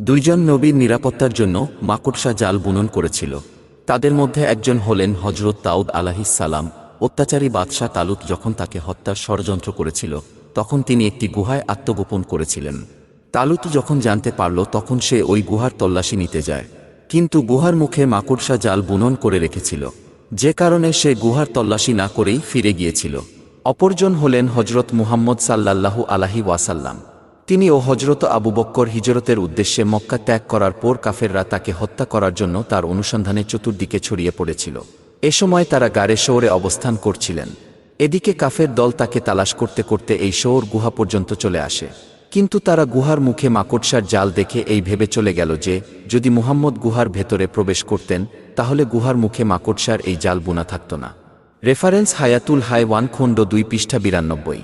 দুইজন নবীর নিরাপত্তার জন্য মাকড়সা জাল বুনন করেছিল। তাদের মধ্যে একজন হলেন হজরত তাউদ সালাম, অত্যাচারী বাদশাহ তালুক যখন তাকে হত্যার ষড়যন্ত্র করেছিল, তখন তিনি একটি গুহায় আত্মগোপন করেছিলেন। তালুত যখন জানতে পারল, তখন সে ওই গুহার তল্লাশি নিতে যায়। কিন্তু গুহার মুখে মাকড়সা জাল বুনন করে রেখেছিল। যে কারণে সে গুহার তল্লাশি না করেই ফিরে গিয়েছিল। অপরজন হলেন হজরত মুহাম্মদ সাল্লাল্লাহু আলাহি ওয়াসাল্লাম। তিনি ও হজরত আবু বক্কর হিজরতের উদ্দেশ্যে মক্কা ত্যাগ করার পর কাফেররা তাকে হত্যা করার জন্য তার অনুসন্ধানে চতুর্দিকে ছড়িয়ে পড়েছিল। এ সময় তারা গাড়ে শহরে অবস্থান করছিলেন। এদিকে কাফের দল তাকে তালাশ করতে করতে এই শহর গুহা পর্যন্ত চলে আসে। কিন্তু তারা গুহার মুখে মাকড়সার জাল দেখে এই ভেবে চলে গেল যে, যদি মুহাম্মদ গুহার ভেতরে প্রবেশ করতেন, তাহলে গুহার মুখে মাকড়সার এই জাল বুনা থাকত না। রেফারেন্স হায়াতুল হাই ওয়ান খণ্ড দুই পৃষ্ঠা বিরানব্বই।